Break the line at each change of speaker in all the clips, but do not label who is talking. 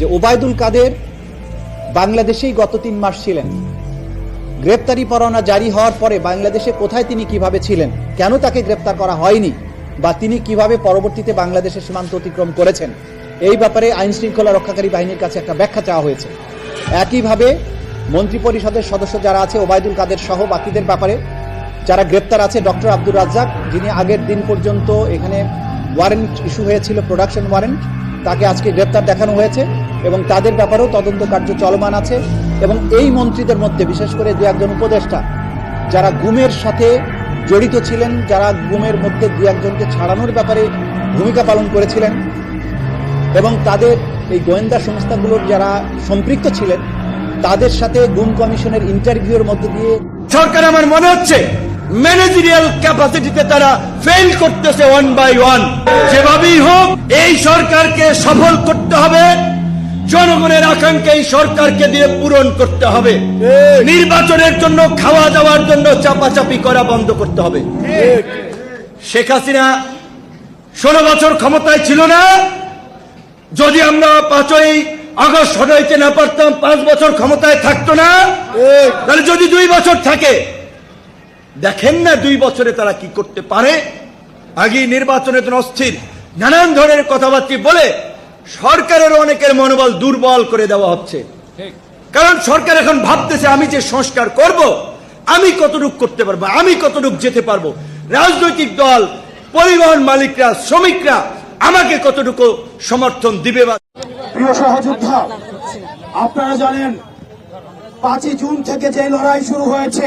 যে ওবায়দুল কাদের বাংলাদেশেই গত তিন মাস ছিলেন। গ্রেপ্তারি পরোয়ানা জারি হওয়ার পরে বাংলাদেশে কোথায় তিনি কীভাবে ছিলেন? কেন তাকে গ্রেপ্তার করা হয়নি? বা তিনি কীভাবে পরবর্তীতে বাংলাদেশের সীমান্ত অতিক্রম করেছেন? এই ব্যাপারে আইন শৃঙ্খলা রক্ষাকারী বাহিনীর কাছে একটা ব্যাখ্যা চাওয়া হয়েছে। একইভাবে মন্ত্রিপরিষদের সদস্য যারা আছে, ওবায়দুল কাদের সহ বাকিদের ব্যাপারে যারা গ্রেপ্তার আছে, ডক্টর আব্দুর রাজ্জাক, যিনি আগের দিন পর্যন্ত এখানে ওয়ারেন্ট ইস্যু হয়েছিল প্রোডাকশন ওয়ারেন্ট তাকে আজকে গ্রেপ্তার দেখানো হয়েছে এবং তাদের ব্যাপারেও তদন্ত কার্য চলমান আছে এবং এই মন্ত্রীদের মধ্যে, বিশেষ করে দু একজন উপদেষ্টা, যারা গুমের সাথে জড়িত ছিলেন, যারা গুমের মধ্যে দু একজনকে ছাড়ানোর ব্যাপারে ভূমিকা পালন করেছিলেন এবং তাদের এই গোয়েন্দা সংস্থাগুলোর যারা সম্পৃক্ত ছিলেন, তাদের সাথে গুম কমিশনের ইন্টারভিউর মধ্যে দিয়ে
সরকার আমার মনে হচ্ছে ম্যানেজারিয়াল ক্যাপাসিটিতে তারা ফেল করতেছে ওয়ান বাই ওয়ান যেভাবেই হোক এই সরকারকে সফল করতে হবে। জনগণের আকাঙ্ক্ষা এই সরকারকে দিয়ে পূরণ করতে হবে। নির্বাচনের জন্য খাওয়া দাওয়ার জন্য চাপাচাপি করা বন্ধ করতে হবে। শেখ হাসিনা ষোলো বছর ক্ষমতায় ছিল না। যদি আমরা পাঁচই আগস্ট হটাইতে না পারতাম পাঁচ বছর ক্ষমতায় থাকতো না। তাহলে যদি দুই বছর থাকে দেখেন না দুই বছরে তারা কি করতে পারে? আগে নির্বাচনে তো অস্থির। নানান ধরনের কথাবার্তা বলে সরকারের অনেকের মনোবল দুর্বল করে দেওয়া হচ্ছে। কারণ সরকার এখন ভাবতেছে আমি যে সংস্কার করব আমি কতটুক করতে পারব আমি কতটুক যেতে পারব? রাজনৈতিক দল পরিবহন মালিকরা শ্রমিকরা আমাকে কতটুকু সমর্থন দিবে বা
প্রিয় সহযোদ্ধা আপনারা জানেন পাঁচই জুন থেকে যে লড়াই শুরু হয়েছে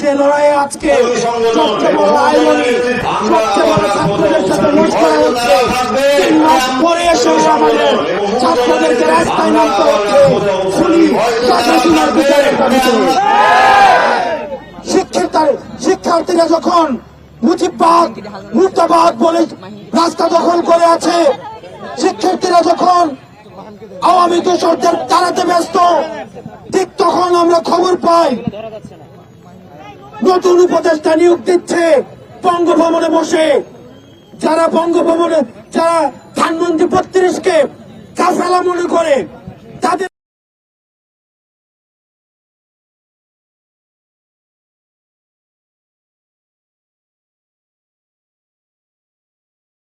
সে লড়াইয়ে আজকে সবচেয়ে বড় আয়োজনে সবচেয়ে বড় ছাত্রদের সাথে লড় হচ্ছে। তিন মাস পরে এসে আমাদের ছাত্রদেরকে রাস্তায় নামতে হচ্ছে খুনি শাসনের বিচারের দাবিতে শিক্ষার্থীরা যখন মুজিববাদ মুর্দাবাদ বলে রাস্তা দখল করে আছে শিক্ষার্থীরা যখন আওয়ামী দোষরদের তাড়াতে ব্যস্ত ঠিক তখন আমরা খবর পাই নতুন উপদেষ্টা নিয়োগ দিচ্ছে বঙ্গভবনে বসে। যারা বঙ্গভবনে, যারা ধানমন্ত্রী বত্রিশকে কাফেলা মনে করে, তাদের